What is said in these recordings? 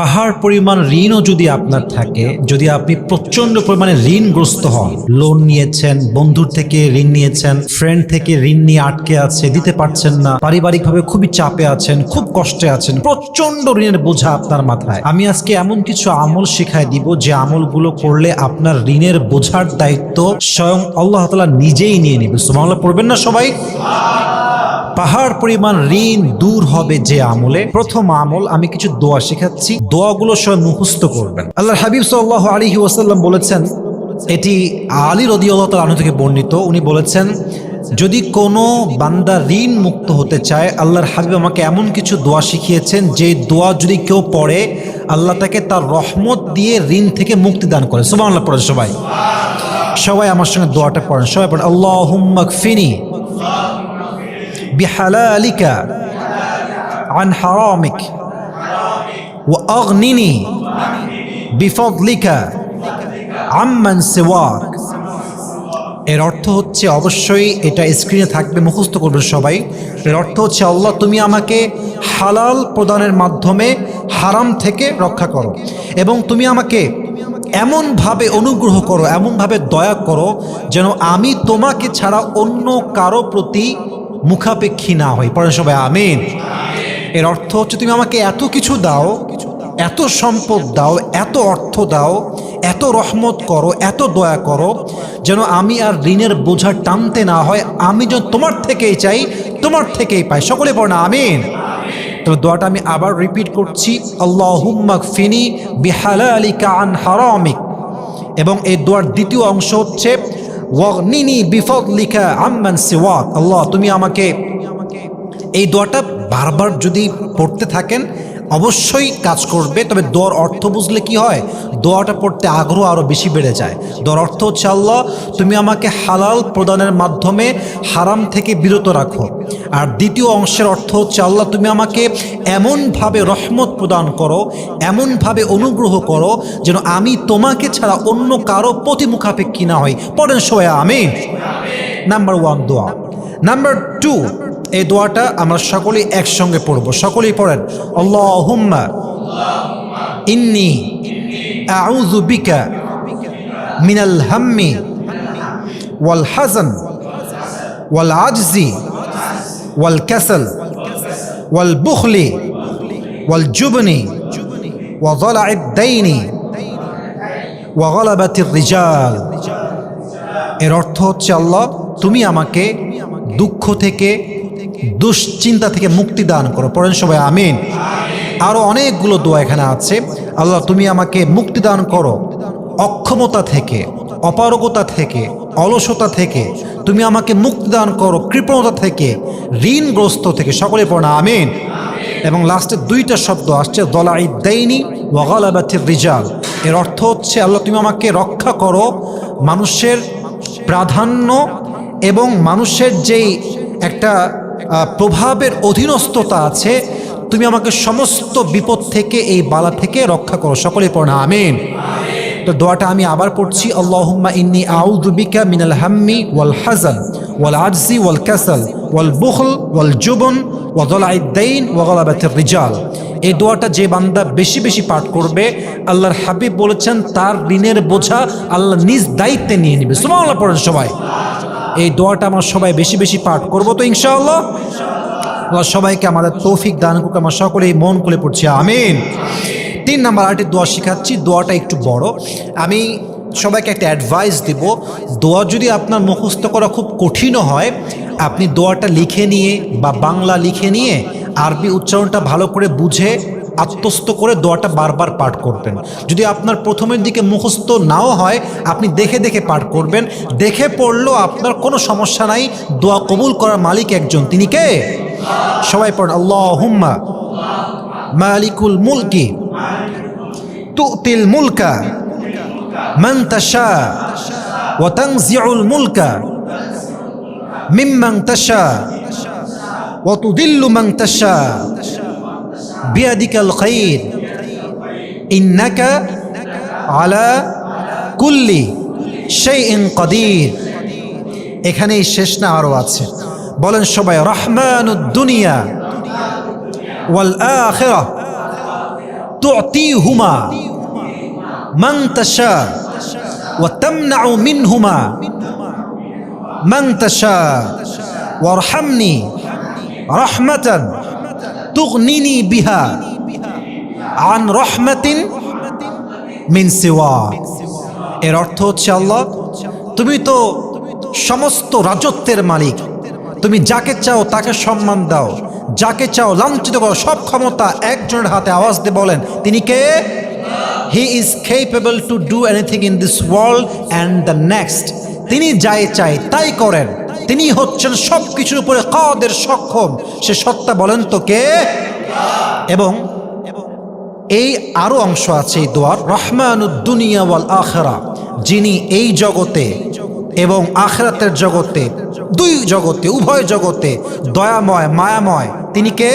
পাহাড় পরিমাণ ঋণও যদি আপনার থাকে, যদি আপনি প্রচণ্ড পরিমাণে ঋণগ্রস্ত হন লোন নিয়েছেন, বন্ধুর থেকে ঋণ নিয়েছেন ফ্রেন্ড থেকে ঋণ নিয়ে আটকে আছে, দিতে পারছেন না, পারিবারিকভাবে খুবই চাপে আছেন, খুব কষ্টে আছেন প্রচণ্ড ঋণের বোঝা আপনার মাথায়। আমি আজকে এমন কিছু আমল শিখাই দিব যে আমলগুলো করলে আপনার ঋণের বোঝার দায়িত্ব স্বয়ং আল্লাহ তালা নিজেই নিয়ে নেবে। সুমাল্লাহ পড়বেন না সবাই? পাহাড় পরিমাণ ঋণ দূর হবে যে আমলে, প্রথম আমল আমি কিছু দোয়া শেখাচ্ছি। দোয়াগুলো সবাই মুখস্থ করবেন। আল্লাহ হাবিব সাল্লাহ আলহি ওয়াসাল্লাম বলেছেন, এটি আলী রদিউল্লাহ তালু থেকে বর্ণিত। উনি বলেছেন, যদি কোনো বান্দা ঋণ মুক্ত হতে চায়, আল্লাহর হাবিব আমাকে এমন কিছু দোয়া শিখিয়েছেন, যে দোয়া যদি কেউ পড়ে, আল্লাহ তাকে তার রহমত দিয়ে ঋণ থেকে মুক্তি দান করে। সুবাহ আল্লাহ পড়েন সবাই। সবাই আমার সঙ্গে দোয়াটা পড়েন। সবাই পড়েন আল্লাহ ফিনি بحلالك عن حرامك وأغنني بفضلك عمن سواك এর অর্থ হচ্ছে অবশ্যই এটা স্ক্রিনে থাকবে মুখস্থ করবে সবাই এর অর্থ হচ্ছে আল্লাহ তুমি আমাকে হালাল প্রদানের মাধ্যমে হারাম থেকে রক্ষা করো এবং তুমি আমাকে এমনভাবে অনুগ্রহ করো এমনভাবে দয়া করো যেন আমি তোমাকে ছাড়া অন্য কারো প্রতি মুখাপেক্ষী না হই। পড়েন সবাই, আমিন। এর অর্থ হচ্ছে তুমি আমাকে এত কিছু দাও, এত সম্পদ দাও, এত অর্থ দাও, এত রহমত করো, এত দয়া করো, যেন আমি আর ঋণের বোঝা টানতে না হয়, আমি যেন তোমার থেকেই চাই, তোমার থেকেই পাই। সকলে পড় না আমিন। তবে দোয়াটা আমি আবার রিপিট করছি আল্লাহ হুম্মাক ফিনি বিহালা আলী কান হারামিক। এবং এই দোয়ার দ্বিতীয় অংশ হচ্ছে সিওয়াক। আল্লাহ তুমি আমাকে এই দোয়াটা বারবার যদি পড়তে থাকেন অবশ্যই কাজ করবে, তবে দোয়ার অর্থ বুঝলে কি হয়? দোয়াটা পড়তে আগ্রহ আরও বেশি বেড়ে যায়। দোয়ার অর্থ হচ্ছে, আল্লাহ, তুমি আমাকে হালাল প্রদানের মাধ্যমে হারাম থেকে বিরত রাখো। আর দ্বিতীয় অংশের অর্থ হচ্ছে, আল্লাহ, তুমি আমাকে এমনভাবে রহমত প্রদান করো, এমনভাবে অনুগ্রহ করো যেন আমি তোমাকে ছাড়া অন্য কারও প্রতিমুখাপেক্ষী না হই। পড়েন সোয়া আমি নাম্বার ওয়ান দোয়া নাম্বার টু এই দোয়াটা আমরা সকলেই একসঙ্গে পড়ব সকলেই পড়েন আল্লাহ হুম্মা ইন্নি আউযু বিকা মিনাল হাম্মি ওয়াল হাজান ওয়াল আজজি ওয়াল ক্যাসল ওয়াল বুখলি ওয়াল জুবনি وضلع الدين وغلبة الرجال এর অর্থ হচ্ছে আল্লাহ তুমি আমাকে দুঃখ থেকে দুশ্চিন্তা থেকে মুক্তি দান করো। পড়েন সবাই, আমিন। আরও অনেকগুলো দোয়া এখানে আছে। আল্লাহ, তুমি আমাকে মুক্তি দান করো। অক্ষমতা থেকে, অপারগতা থেকে, অলসতা থেকে, তুমি আমাকে মুক্তি দান করো। কৃপণতা থেকে, ঋণগ্রস্ত থেকে। সকলে পড়া আমিন। এবং লাস্টে দুইটা শব্দ আসছে দলাই দেইনি ওয়াগালাবাথের রিজাল। এর অর্থ হচ্ছে, আল্লাহ, তুমি আমাকে রক্ষা করো মানুষের প্রাধান্য এবং মানুষের যেই একটা প্রভাবের অধীনস্থতা আছে, তুমি আমাকে সমস্ত বিপদ থেকে, এই বালা থেকে রক্ষা করো। সকলে পড়া আমিন। তো দোয়াটা আমি আবার পড়ছি, আল্লাহুম্মা ইন্নি আউযু বিকা মিনাল হাম্মি ওয়াল হাজান ওয়াল আজজি, ওয়াল কাসাল, ওয়াল বুখল, ওয়াল জুবন, ওয়া যালাইদ দাইন, ওয়া গালাবাতির রিজাল। এই দোয়াটা যে বান্দা বেশি বেশি পাঠ করবে, আল্লাহর হাবিব বলেছেন, তার ঋণের বোঝা আল্লাহ নিজ দায়িত্বে নিয়ে নেবে। সুবহানাল্লাহ পড়েন সবাই। এই দোয়াটা আমার সবাই বেশি বেশি পাঠ করব তো ইনশাআল্লাহ। আল্লাহ সবাইকে আমাদের তৌফিক দান করুক, আমরা সকলেই মন খুলে পড়ছি, আমিন। তিন নাম্বার আরেকটি দোয়া শেখাচ্ছি, দোয়াটা একটু বড়। আমি সবাইকে একটা অ্যাডভাইস দিব, দোয়া যদি আপনার মুখস্থ করা খুব কঠিনও হয়, আপনি দোয়াটা লিখে নিয়ে বা বাংলা লিখে নিয়ে আরবি উচ্চারণটা ভালো করে বুঝে আত্মস্থ করে দোয়াটা বারবার পাঠ করবেন। যদি আপনার প্রথমের দিকে মুখস্থ নাও হয়, আপনি দেখে দেখে পাঠ করবেন। দেখে পড়লেও আপনার কোনো সমস্যা নাই, দোয়া কবুল করার মালিক একজন। তিনি কে? সবাই পড়েন আল্লাহ হুম্মা মালিকুল মুলকি তুতিল মুলকা ওয়া তানজিউল মুলকা মিম্মান তাশা ওয়া তুদিল্লু মান তাশা। বিয়াদিকাল খাইর। ইন্নাকা আলা কুল্লি শাইইন কাদির। এখানেই শেষ না, আরও আছে। বলেন সবাই, রহমানুদ দুনিয়া ওয়াল আখিরা তুতিহুমা মান তাশা ওয়া তামনাউ মিনহুমা মান তাশা ওয়ারহামনি রাহমাতান তুগনিনি বিহা আন রহমাতিন মিন সিওয়া। এর অর্থ হচ্ছে আল্লাহ, তুমি তো সমস্ত রাজত্বের মালিক। তুমি যাকে চাও তাকে সম্মান দাও। যাকে চাও লাঞ্ছিত করো, সব ক্ষমতা একজনের হাতে আওয়াজ দিয়ে বলেন, তিনি কে? He is capable to do anything in this world and the next তিনি যাই চাই তাই করেন। তিনি হচ্ছেন সব কিছুর উপরে কাদের সক্ষম? সে সত্তা বলেন তো কে? এবং এই আরও অংশ আছে এই দোয়ার রহমানুদ্দুনিয়া ওয়াল আখরা। যিনি এই জগতে এবং আখরাতের জগতে, দুই জগতে, উভয় জগতে দয়াময়, মায়াময়, তিনি কে?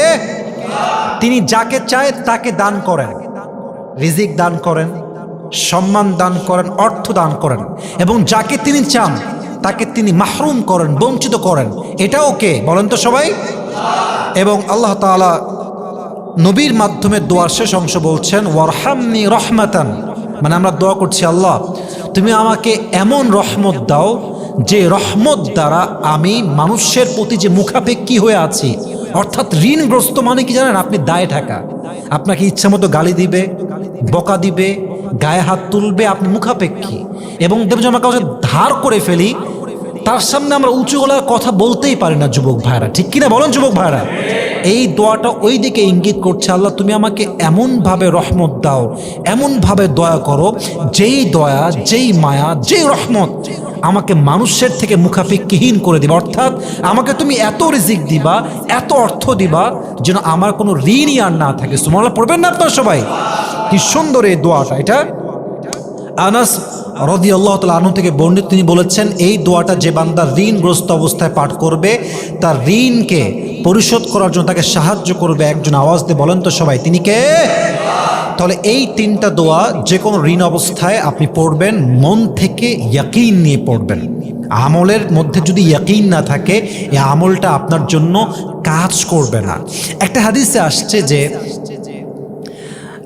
তিনি যাকে চায় তাকে দান করেন। রিজিক দান করেন, সম্মান দান করেন, অর্থ দান করেন। এবং যাকে তিনি চান তাকে তিনি মাহরুম করেন, বঞ্চিত করেন। এটাও কে? বলেন তো সবাই। এবং আল্লাহ তাআলা নবীর মাধ্যমে দোয়ার শেষ অংশ বলছেন, ওয়ারহামনি রহমাতান। মানে আমরা দোয়া করছি, আল্লাহ, তুমি আমাকে এমন রহমত দাও যে রহমত দ্বারা আমি মানুষের প্রতি যে মুখাপেক্ষী হয়ে আছি, অর্থাৎ ঋণগ্রস্ত মানে কি জানেন? আপনি দায়ে ঢাকা। আপনাকে ইচ্ছা মতো গালি দিবে, বকা দিবে, গায়ে হাত তুলবে, আপনি মুখাপেক্ষী। এবং দেখবেন যে আমরা কাউকে ধার করে ফেলি তার সামনে আমরা উঁচু গলার কথা বলতেই পারি না, যুবক ভাইরা। ঠিক কিনা বলেন, যুবক ভাইরা? এই দোয়াটা ওই দিকে ইঙ্গিত করছে, আল্লাহ তুমি আমাকে এমনভাবে রহমত দাও, এমনভাবে দয়া করো, যেই দয়া, যেই মায়া, যেই রহমত আমাকে মানুষের থেকে মুখাপেক্ষিহীন করে দিবা। অর্থাৎ আমাকে তুমি এত রিজিক দিবা, এত অর্থ দিবা, যেন আমার কোনো ঋণই আর না থাকে। সুমাল্লাহ পড়বেন না আপনার সবাই? কি সুন্দর এই দোয়াটা এটা। আনাস রদি আল্লাহ তালা আনু থেকে বর্ণিত তিনি বলেছেন, এই দোয়াটা যে বান্দা ঋণগ্রস্ত অবস্থায় পাঠ করবে, তার ঋণকে পরিশোধ করার জন্য তাকে সাহায্য করবে একজন আওয়াজ দিয়ে। বলেন তো সবাই, তিনি কে? তাহলে এই তিনটা দোয়া যে কোনো ঋণ অবস্থায় আপনি পড়বেন, মন থেকে ইয়াকিন নিয়ে পড়বেন। আমলের মধ্যে যদি ইয়াকিন না থাকে, এই আমলটা আপনার জন্য কাজ করবে না। একটা হাদিসে আসছে যে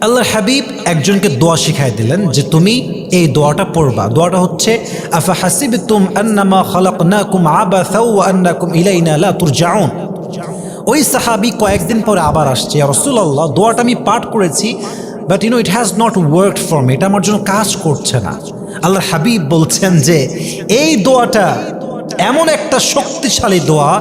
আল্লাহ হাবিব একজনকে দোয়া শিখাই দিলেন যে তুমি এই দোয়াটা পড়বা। দোয়াটা হচ্ছে, আফা হাসিবতুম আন্নামা খালাকনাকুম আবাসা ওয়া আন্নাকুম ইলাইনা লা তুরজাউন। ওই সাহাবি কয়েকদিন পরে আবার আসছে রসুল্লাহ দোয়াটা আমি পাঠ করেছি but you know it has not work for me এটা আমার জন্য কাজ করছে না। আল্লাহ হাবিব বলছেন যে, এই দোয়াটা এমন একটা শক্তিশালী দোয়া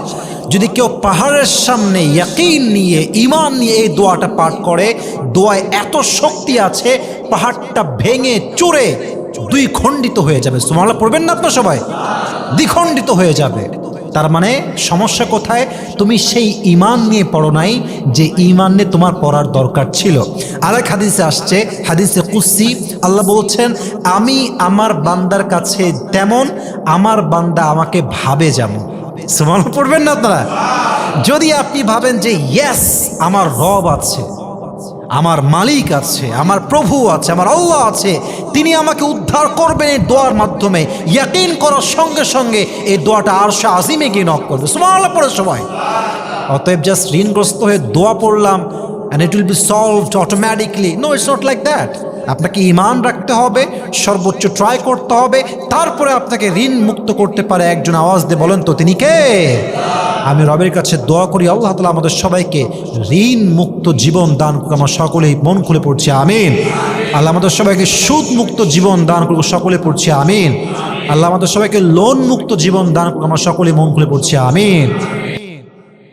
যদি কেউ পাহাড়ের সামনে ইয়াকিন নিয়ে ইমান নিয়ে এই দোয়াটা পাঠ করে, দোয়ায় এত শক্তি আছে, পাহাড়টা ভেঙে চড়ে দুই খণ্ডিত হয়ে যাবে। সুমাল্লাহ পড়বেন না আপনার সবাই? দ্বিখণ্ডিত হয়ে যাবে। তার মানে সমস্যা কোথায়? তুমি সেই ইমান নিয়ে পড়ো নাই যে ইমান নিয়ে তোমার পড়ার দরকার ছিল। আরেক হাদিসে আসছে, হাদিসে কুসি আল্লাহ বলছেন, আমি আমার বান্দার কাছে তেমন আমার বান্দা আমাকে ভাবে যেমন। সুমান পড়বেন না আপনারা? যদি আপনি ভাবেন যে ইয়েস আমার রব আছে, আমার মালিক আছে, আমার প্রভু আছে, আমার আল্লাহ আছে, তিনি আমাকে উদ্ধার করবেন এই দোয়ার মাধ্যমে, ইয়াকিন করার সঙ্গে সঙ্গে এই দোয়াটা আরশা আজিমে গিয়ে নক করবে। সুমাল্লাহ পড়ে সময় অতএব জাস্ট ঋণগ্রস্ত হয়ে দোয়া পড়লাম and it will be solved automatically no it's not like that আপনাকে ইমান রাখতে হবে, সর্বোচ্চ ট্রাই করতে হবে, তারপরে আপনাকে ঋণ মুক্ত করতে পারে একজন আওয়াজ দিয়ে বলেন তো, তিনি কে? আমি রবের কাছে দোয়া করি, আল্লাহ তালা আমাদের সবাইকে ঋণ মুক্ত জীবন দান করুক, আমরা সকলেই মন খুলে পড়ছে, আমিন। আল্লাহ আমাদের সবাইকে সুদ মুক্ত জীবন দান করুক সকলে পড়ছে, আমিন। আল্লাহ আমাদের সবাইকে লোন মুক্ত জীবন দান করুক, আমরা সকলে মন খুলে পড়ছে, আমিন।